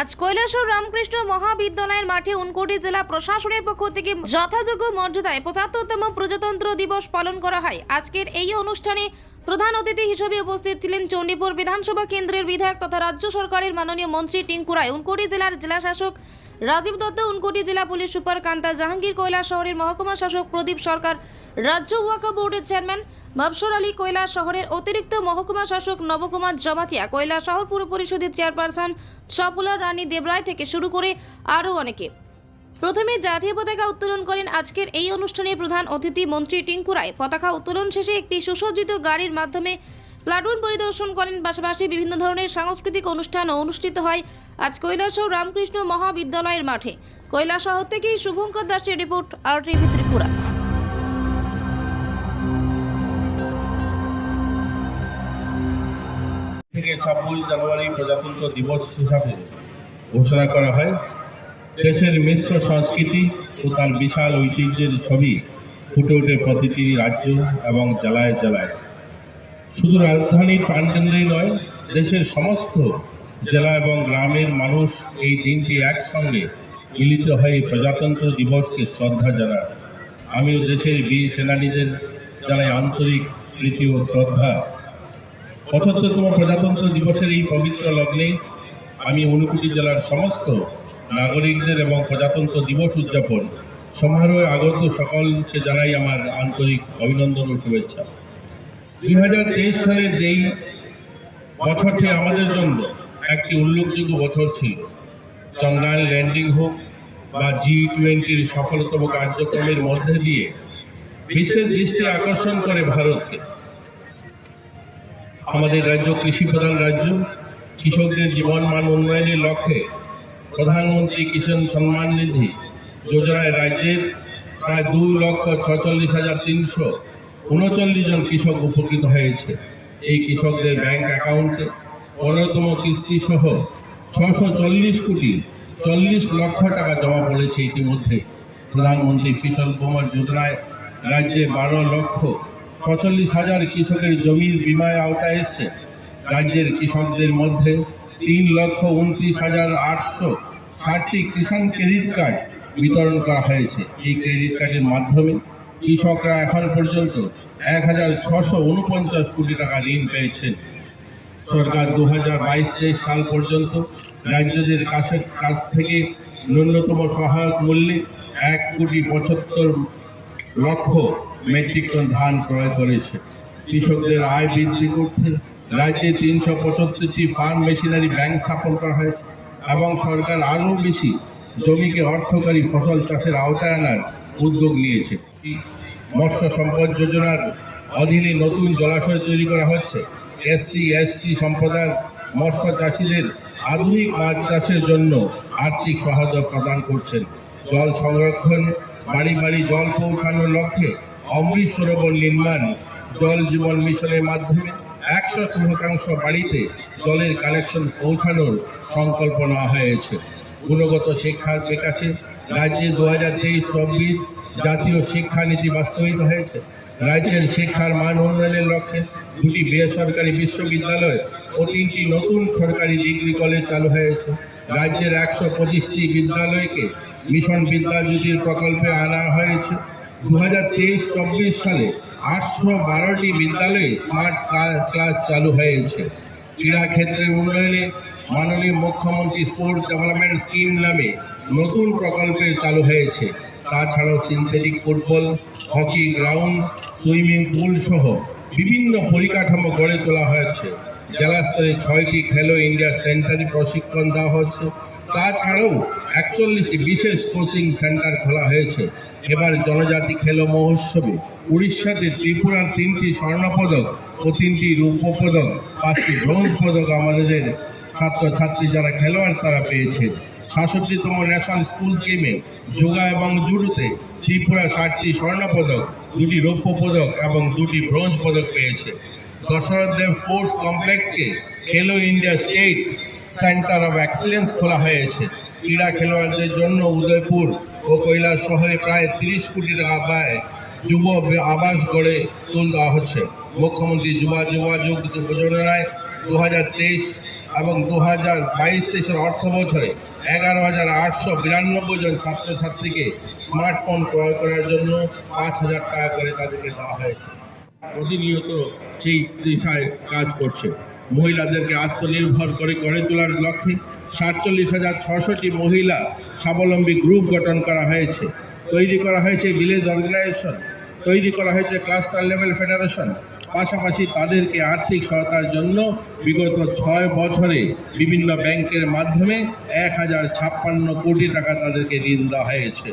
আজ কৈলাসর রামকৃষ্ণ মহাবিদ্যালয়ের মাঠে উনকোটি জেলা প্রশাসনের পক্ষ থেকে যথাযোগ্য মর্যাদায় পঁচাত্তরতম প্রজাতন্ত্র দিবস পালন করা হয়। আজকের এই অনুষ্ঠানে প্রধান অতিথি হিসেবে উপস্থিত ছিলেন চণ্ডীপুর বিধানসভা কেন্দ্রের বিধায়ক তথা রাজ্য সরকারের মাননীয় মন্ত্রী টিঙ্কু রায়। উনকোটি জেলার জেলা শাসক রাজীব দত্ত, উনকোটি জেলা পুলিশ সুপার কান্তা জাহাঙ্গীর কয়লা শহরের মহকুমা শাসক প্রদীপ সরকার, রাজ্য ওয়াকা বোর্ডের চেয়ারম্যান মবসর আলী কয়লা শহরের অতিরিক্ত মহকুমা শাসক নবকুমার জমাতিয়া কয়লা শহর পুর পরিষদের চেয়ারপারসন সপুলার রানী দেবরায় থেকে শুরু করে আরও অনেকে। প্রথমে জাতীয় পতাকা উত্তোলন করেন আজকের এই অনুষ্ঠানে প্রধান অতিথি মন্ত্রী টিঙ্কু রায়। পতাকা উত্তোলন শেষে একটি সুসজ্জিত গাড়ির মাধ্যমে প্লাটুন পরিদর্শন করেন পাশাপাশি বিভিন্ন ধরনের সাংস্কৃতিক অনুষ্ঠানও অনুষ্ঠিত হয়। আজ কৈলাসহর রামকৃষ্ণ মহাবিদ্যালয়ের মাঠে। কৈলাসহর থেকে শুভঙ্কর দাসের রিপোর্ট আর টিভি ত্রিপুরা। থেকে ছাব্বিশ জানুয়ারি প্রজাতন্ত্র দিবস হিসাবে ঘোষণা করা হয়। দেশের মিশ্র সংস্কৃতি ও তার বিশাল ঐতিহ্যের ছবি ফুটে ওঠে প্রতিটি রাজ্য এবং জেলায় জেলায়। শুধু রাজধানীর প্রাণকেন্দ্রেই নয়, দেশের সমস্ত জেলা এবং গ্রামের মানুষ এই দিনটি একসঙ্গে মিলিত হয়ে প্রজাতন্ত্র দিবসকে শ্রদ্ধা জানান আমিও দেশের বীর সেনানীদের জানাই আন্তরিক প্রীতি ও শ্রদ্ধা। পঁচাত্তরতম প্রজাতন্ত্র দিবসের এই পবিত্র লগ্নে আমি ঊনকোটি জেলার সমস্ত নাগরিকদের এবং প্রজাতন্ত্র দিবস উদযাপন। সমারোহে আগত সকলকে জানাই আমার আন্তরিক অভিনন্দন ও শুভেচ্ছা। দুই সালের যেই বছরটি আমাদের জন্য একটি উল্লেখযোগ্য বছর ছিল চন্দ্রায়ন ল্যান্ডিং হোক বা জি টোয়েন্টির সফলতম কার্যক্রমের মধ্যে দিয়ে বিশ্বের দৃষ্টি আকর্ষণ করে ভারতকে। আমাদের রাজ্য, কৃষি প্রধান রাজ্য, কৃষকদের জীবন মান উন্নয়নের লক্ষ্যে প্রধানমন্ত্রী কিষাণ সম্মান নিধি যোজনায় রাজ্যের প্রায় দুই লক্ষ ছচল্লিশ হাজার তিনশো উনচল্লিশ জন কৃষক উপকৃত হয়েছে। এই কৃষকদের ব্যাংক অ্যাকাউন্টে পনেরোতম কিস্তি সহ ছশো চল্লিশ কোটি চল্লিশ লক্ষ টাকা জমা পড়েছে ইতিমধ্যে। প্রধানমন্ত্রী ফসল কুমার যোজনায় রাজ্যে বারো লক্ষ ছচল্লিশ হাজার কৃষকের জমির বিমায় আওতায় এসছে। রাজ্যের কৃষকদের মধ্যে তিন লক্ষ উনত্রিশ হাজার আটশো ষাটটি কিষাণ ক্রেডিট কার্ড বিতরণ করা হয়েছে। এই ক্রেডিট কার্ডের মাধ্যমে কৃষকরা এখন পর্যন্ত এক হাজার ছশো উনপঞ্চাশ কোটি টাকা ঋণ পেয়েছেন। সরকার দু হাজার বাইশ তেইশ সাল পর্যন্ত রাজ্যদের কাছে কাছ থেকে ন্যূনতম সহায়ক মূল্যে এক কোটি পঁচাত্তর লক্ষ মেট্রিক টন ধান ক্রয় করেছে। কৃষকদের আয় বৃদ্ধি করতে রাজ্যে তিনশো পঁচাত্তরটি ফার্ম মেশিনারি ব্যাংক স্থাপন করা হয়েছে এবং সরকার আরও বেশি জমিকে অর্থকারী ফসল চাষের আওতায় আনার উদ্যোগ নিয়েছে। মৎস্য সম্পদ যোজনার অধীনে নতুন জলাশয় তৈরি করা হচ্ছে। এসসি এসটি সম্প্রদায়ের মৎস্য চাষিদের আধুনিক মাছ চাষের জন্য আর্থিক সহায়তা প্রদান করছেন। জল সংরক্ষণ, বাড়ি বাড়ি জল পৌঁছানোর লক্ষ্যে অমৃত সরোবর নির্মাণ, জল জীবন মিশনের মাধ্যমে একশো শতাংশ বাড়িতে জলের কানেকশন পৌঁছানোর সংকল্প নেওয়া হয়েছে। গুণগত শিক্ষার বিকাশে রাজ্যে দু হাজার তেইশ, চব্বিশ জাতীয় শিক্ষানীতি বাস্তবায়িত হয়েছে। রাজ্যের শিক্ষার মান উন্নয়নের লক্ষ্যে দুটি বেসরকারি বিশ্ববিদ্যালয় ও তিনটি নতুন সরকারি ডিগ্রি কলেজ চালু হয়েছে। রাজ্যের একশো পঁচিশটি বিদ্যালয়কে মিশন বিদ্যাজ্যোতির প্রকল্পে আনা হয়েছে। দু হাজার তেইশ, চব্বিশ সালে আটশো বারোটি বিদ্যালয়ে স্মার্ট ক্লাস চালু হয়েছে। ক্রীড়া ক্ষেত্রের উন্নয়নে মাননীয় মুখ্যমন্ত্রী স্পোর্টস ডেভেলপমেন্ট স্কিম নামে নতুন প্রকল্পে চালু হয়েছে। তাছাড়াও synthetic football hockey ground swimming pool সহ বিভিন্ন পরিকাঠামো গড়ে তোলা হয়েছে। জেলা স্তরে ছয়টি খেলো ইন্ডিয়া সেন্টারে প্রশিক্ষণ দেওয়া হচ্ছে। তাছাড়াও একচল্লিশটি বিশেষ কোচিং সেন্টার খোলা হয়েছে। এবার জনজাতি খেলো মহোৎসবে উড়িষ্যাতে ত্রিপুরার তিনটি স্বর্ণপদক ও তিনটি রূপপদক পাঁচটি ব্রোঞ্জ পদক আমাদের ছাত্রছাত্রী যারা খেলোয়াড় তারা পেয়েছেন। সাতষট্টিতম ন্যাশনাল স্কুল গেমে যোগা এবং জুডোতে ত্রিপুরা ষাটটি স্বর্ণপদক, দুটি রৌপ্য পদক এবং দুটি ব্রোঞ্জ পদক পেয়েছে। দশরথ দেব sports কমপ্লেক্সকে Khelo India state centre of excellence খোলা হয়েছে। ক্রীড়া খেলোয়াড়দের জন্য উদয়পুর ও কৈলাস শহরে প্রায় তিরিশ কোটি টাকা ব্যয় যুব আবাস গড়ে তোলা হচ্ছে। মুখ্যমন্ত্রী যুবা যোগাযোগ যোজনায় দু হাজার তেইশ এবং দু হাজার বাইশ তেইশের অর্থ বছরে এগারো হাজার আটশো বিরানব্বই জন ছাত্রছাত্রীকে স্মার্টফোন ক্রয় করার জন্য পাঁচ হাজার টাকা করে তাদেরকে দেওয়া হয়েছে। প্রতিনিয়ত সেই দিশায় কাজ করছে। মহিলাদেরকে আত্মনির্ভর করে গড়ে তোলার লক্ষ্যে সাতচল্লিশ হাজার ছশোটি মহিলা স্বাবলম্বী গ্রুপ গঠন করা হয়েছে। তৈরি করা হয়েছে ভিলেজ অর্গানাইজেশন তৈরি করা হয়েছে ক্লাস্টার লেভেল ফেডারেশন পাশাপাশি তাদেরকে আর্থিক সহায়তার জন্য বিগত ছয় বছরে বিভিন্ন ব্যাংকের মাধ্যমে এক হাজার ছাপ্পান্ন কোটি টাকা তাদেরকে ঋণ দেওয়া হয়েছে।